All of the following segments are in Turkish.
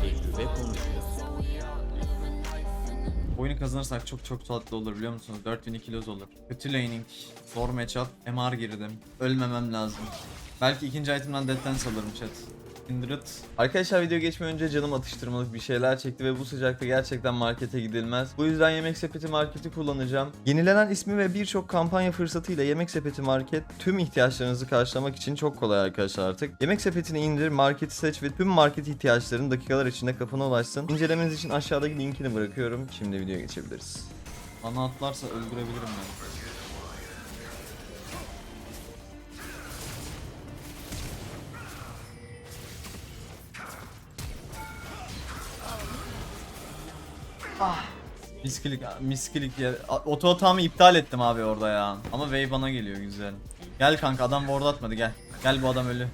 Tecrübe konuşuyor. Oyunu kazanırsak çok çok tatlı olur biliyor musunuz? 4000 kilos olur. Kötü laning, zor matchup, MR girdim. Ölmemem lazım. Belki ikinci itemden death alırım chat. Kindred. Arkadaşlar video geçmeden önce canım atıştırmalık bir şeyler çekti ve bu sıcakta gerçekten markete gidilmez. Bu yüzden Yemek Sepeti Market'i kullanacağım. Yenilenen ismi ve birçok kampanya fırsatıyla Yemek Sepeti Market tüm ihtiyaçlarınızı karşılamak için çok kolay arkadaşlar artık. Yemek Sepeti'ni indir, marketi seç ve tüm market ihtiyaçların dakikalar içinde kapına ulaşsın. İncelemeniz için aşağıdaki linkini bırakıyorum. Şimdi videoya geçebiliriz. Bana atlarsa öldürebilirim ben. Ah. Miskilik, miskilik. Oto hatamı iptal ettim abi orada ya. Ama wave bana geliyor güzel. Gel kanka adam ward atmadı gel. Gel bu adam ölü.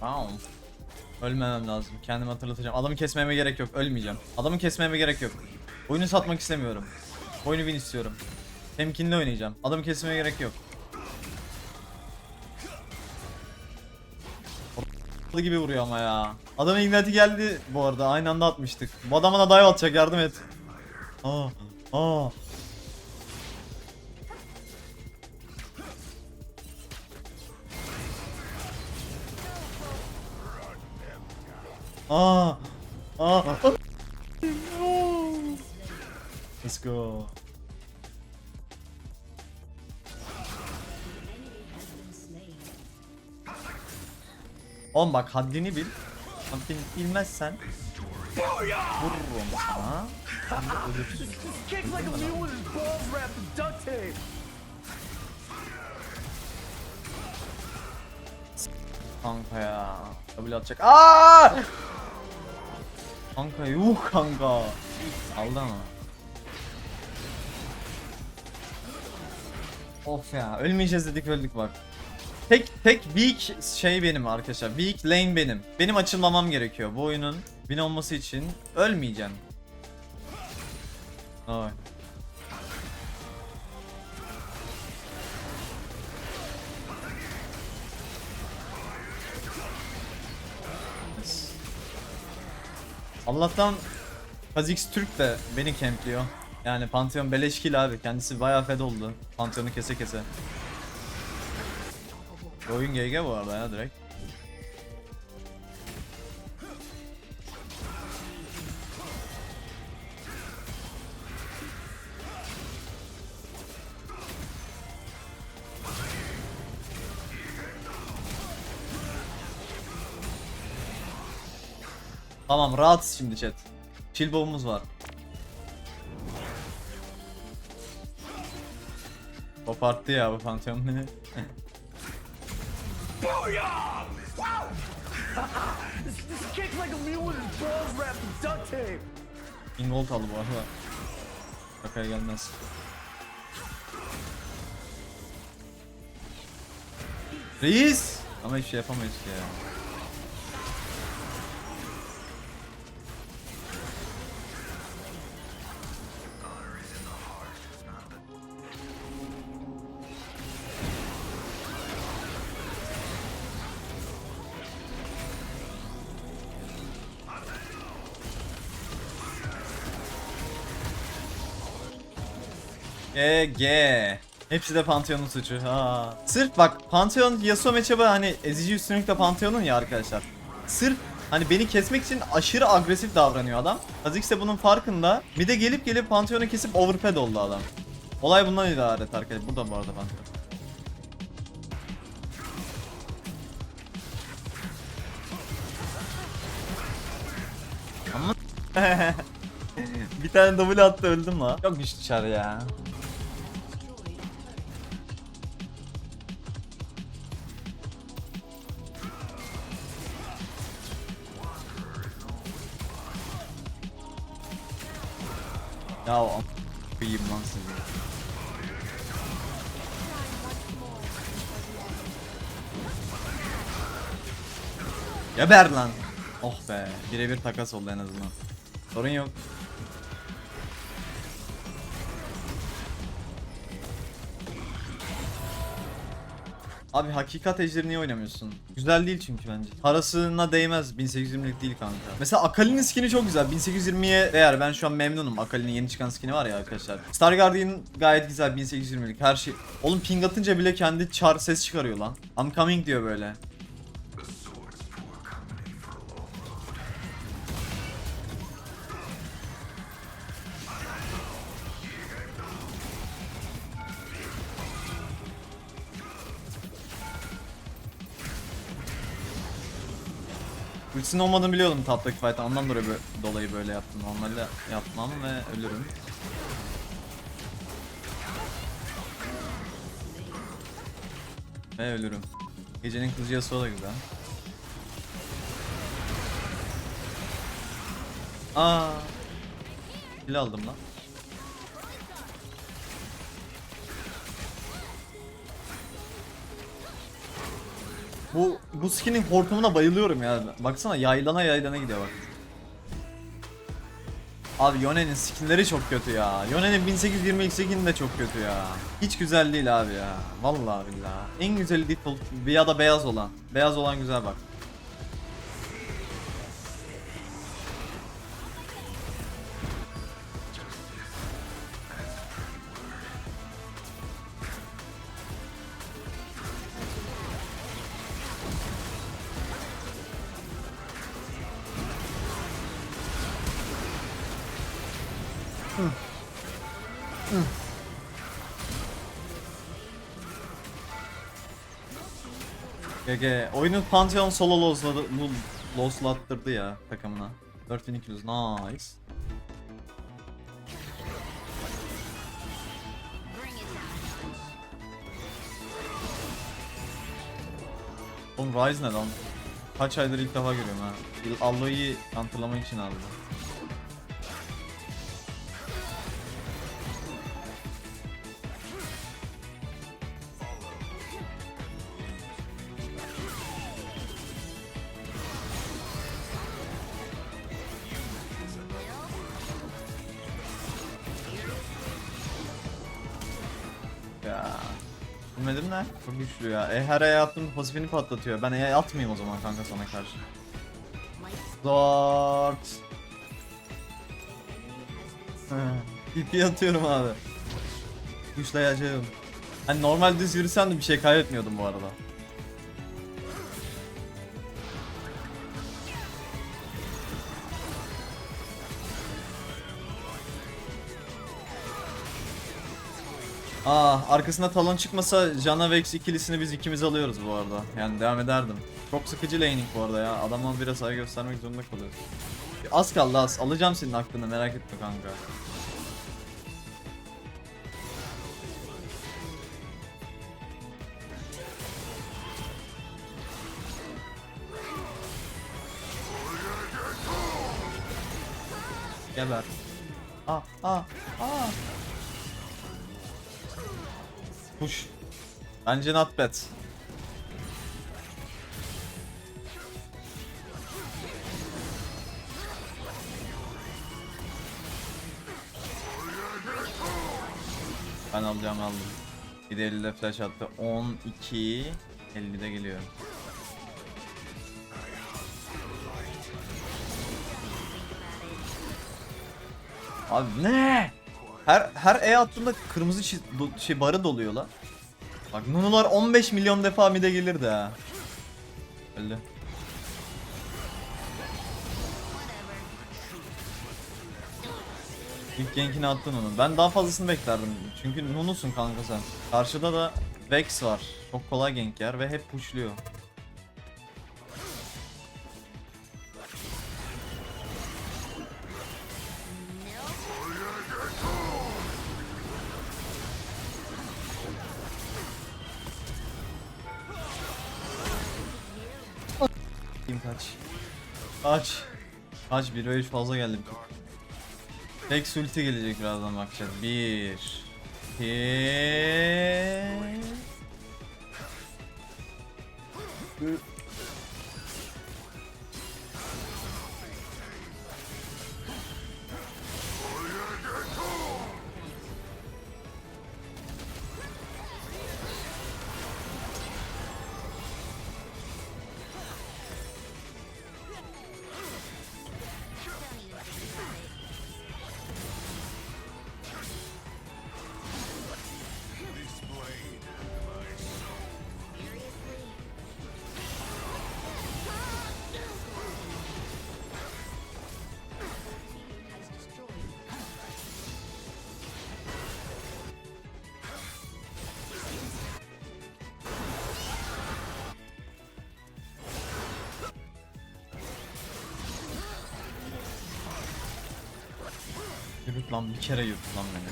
Tamam. Ölmemem lazım. Kendimi hatırlatacağım. Adamı kesmeme gerek yok. Ölmeyeceğim. Adamı kesmeme gerek yok. Oyunu satmak istemiyorum. Oyunu win istiyorum. Temkinli oynayacağım. Adamı kesmeye gerek yok. O- gibi vuruyor ama ya. Adamın ignati geldi bu arada. Aynı anda atmıştık. Bu adam bana dive atacak yardım et. Aa. Aa. Aa. Aa. Let's go. Oğlum bak haddini bil. Haddini bilmezsen vururum sana. Kanka ya. W atacak. Aa! Kanka yuh kanka. Aldı. Of ya ölmeyeceğiz dedik öldük bak. Tek tek weak şey benim arkadaşlar. Weak lane benim. Benim açılmamam gerekiyor bu oyunun win olması için. Ölmeyeceğim. Ay. Allah'tan Kha'Zix Türk de beni kempliyor. Yani Pantheon beleş kill abi. Kendisi bayağı fed oldu. Pantheon'u kese kese. Oyun GG bu arada ya direkt. Tamam rahatız şimdi chat. Chill bomb'umuz var. Koparttı ya bu Pantheon beni. This, this kicked like a mule with his balls wrapped in duct tape. Involt aldı bu arada. Şakaya gelmez. Reis! Ama hiçbir şey yapamayız ki ya. GG. Hepsi de Pantheon'un suçu. Ha. Sırf bak Pantheon Yasuo matchup'ı hani ezici üstünlükle Pantheon'un ya arkadaşlar. Sırf hani beni kesmek için aşırı agresif davranıyor adam. Kha'Zix de bunun farkında. Bir de gelip gelip Pantheon'u kesip overfed oldu adam. Olay bundan ibaret arkadaşlar. Burada bu arada Pantheon. Bir tane double attı öldüm la. Çok güçlü çar ya. Ya o kıyım lan sizi. Geber lan. Oh be. Birebir takas oldu en azından. Sorun yok. Abi hakikat ejderi niye oynamıyorsun? Güzel değil çünkü bence. Parasına değmez. 1820'lik değil kanka. Mesela Akali'nin skin'i çok güzel. 1820'ye değer. Ben şu an memnunum. Akali'nin yeni çıkan skin'i var ya arkadaşlar. Star Guardian gayet güzel 1820'lik. Her şey. Oğlum ping atınca bile kendi çar ses çıkarıyor lan. I'm coming diyor böyle. Ultisinin olmadığını biliyordum taptaki fight'ta. Ondan dolayı böyle, dolayı böyle yaptım. Normalde yapmam ve ölürüm. Ve ölürüm. Gecenin kızı Yasuo da güzel. Aa. Kill aldım lan. Bu bu skinin hortumuna bayılıyorum ya. Baksana yaylana yaylana gidiyor bak. Abi Yone'nin skinleri çok kötü ya. Yone'nin 1820 skin de çok kötü ya. Hiç güzel değil abi ya. Vallahi billahi. En güzeli default ya da beyaz olan. Beyaz olan güzel bak. GG. Oyunu Pantheon solo lossladı, losslattırdı ya takımına. 4200 nice. Oğlum Ryze ne lan? Kaç aydır ilk defa görüyorum ha. Alloy'u antırlamak için aldım. Ya. Bilmedim ne? Çok güçlü ya. E her E'ye attığımda pasifini patlatıyor. Ben E'ye atmayayım o zaman kanka sana karşı. Zort. TP atıyorum abi. Güçleyeceğim. Hani normal düz yürüsem de bir şey kaybetmiyordum bu arada. Aa, arkasında talon çıkmasa Jana Vex ikilisini biz ikimiz alıyoruz bu arada. Yani devam ederdim. Çok sıkıcı laning bu arada ya. Adama biraz saygı göstermek zorunda kalıyoruz. Az kaldı az. Alacağım senin aklını merak etme kanka. Geber. Aa, aa, aa. Push. Bence not bad. Ben alacağım aldım. Bir de 50'de flash attı. 12 50'de geliyor. Abi ne? Her her E attığında kırmızı çiz, do- şey barı doluyor lan. Bak Nunular 15 milyon defa mide gelirdi ha. Öldü. İlk gankini attın onu. Ben daha fazlasını beklerdim. Çünkü Nunu'sun kanka sen. Karşıda da Vex var. Çok kolay gank yer ve hep pushluyor. Kaç. Kaç. Kaç 1 ve 3 fazla geldi. Tek ulti gelecek birazdan bakacağız. 1 2 Yürüt lan bir kere yürüt lan beni.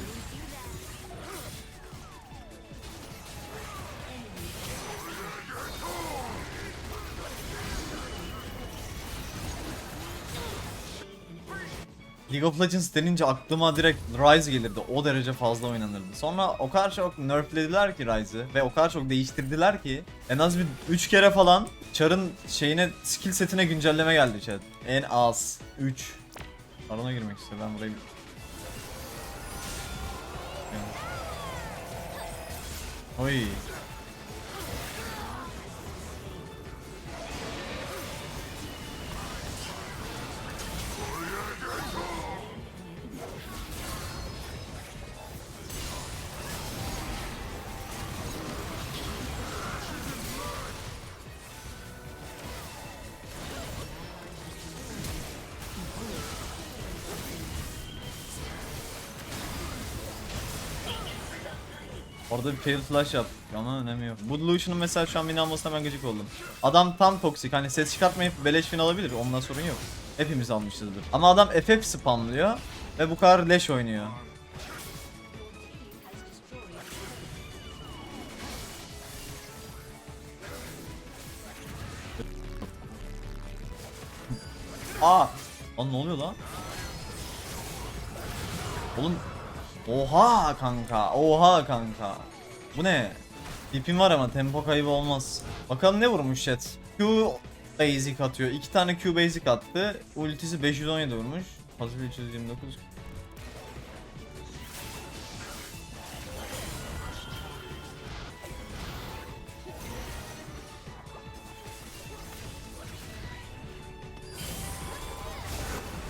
League of Legends denince aklıma direkt Rise gelirdi. O derece fazla oynanırdı. Sonra o kadar çok nerflediler ki Rise'ı ve o kadar çok değiştirdiler ki en az bir 3 kere falan Char'ın şeyine skill setine güncelleme geldi chat. En az 3. Arana girmek istiyor. Ben burayı Oy. Orada bir fail flash yap ama önemi yok. Bu Lucian'ın mesela şu an win almasına ben gıcık oldum. Adam tam toksik hani ses çıkartmayıp beleş win alabilir ondan sorun yok. Hepimiz almışızdır. Ama adam FF spamlıyor ve bu kadar leş oynuyor. Aa! Lan ne oluyor lan? Oğlum Oha kanka. Oha kanka. Bu ne? Tipim var ama tempo kaybı olmaz. Bakalım ne vurmuş chat. Q basic atıyor. İki tane Q basic attı. Ultisi 517 vurmuş. Pasif 329.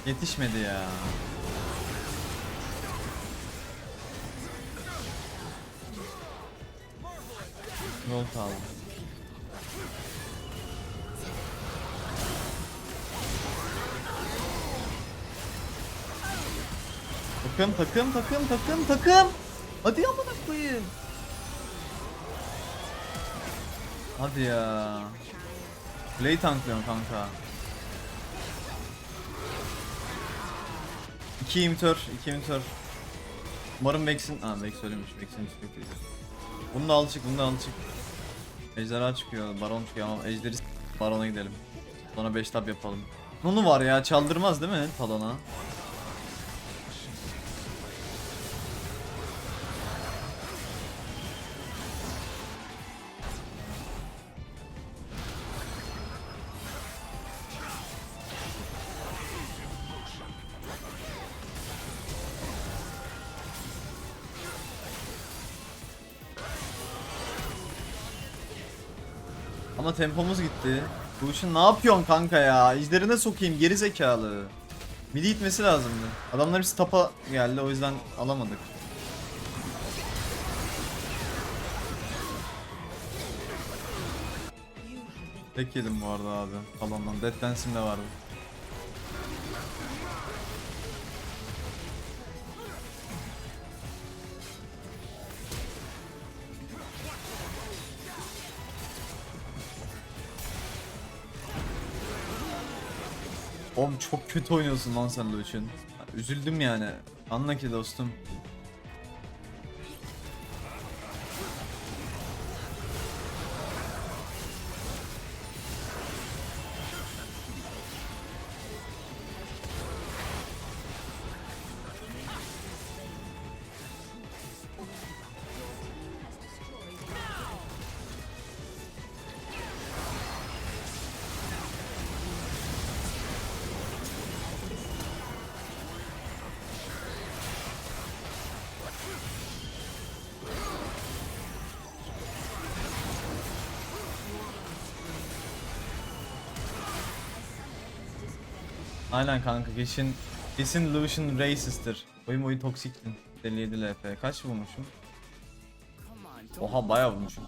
Yetişmedi ya. Yol kaldı. Takım takım takım takım takım. Hadi amına koyayım. Hadi ya. Play tanklıyorum kanka. 2 imitör, 2 imitör. Umarım Vex'in... Aa Vex söylemiş, Vex'in üstü bekliyor. Bunu da al çık, bunu da al çık. Ejderha çıkıyor, baron çıkıyor ama ejderi barona gidelim. Sonra 5 tab yapalım. Nunu var ya, çaldırmaz değil mi Talon'a? Ama tempomuz gitti. Bu işin ne yapıyorsun kanka ya? İzlerine sokayım geri zekalı. Midi itmesi lazımdı. Adamlar hepsi tapa geldi o yüzden alamadık. Tek yedim bu arada abi. Talondan. Dead Dance'im de vardı. Çok kötü oynuyorsun lan sen Lucian. Üzüldüm yani. Anla ki dostum. Aynen kanka kesin kesin Lucian racist'tir. Oyun boyu toksiktin. 57 LP. Kaç vurmuşum? Oha bayağı vurmuşum.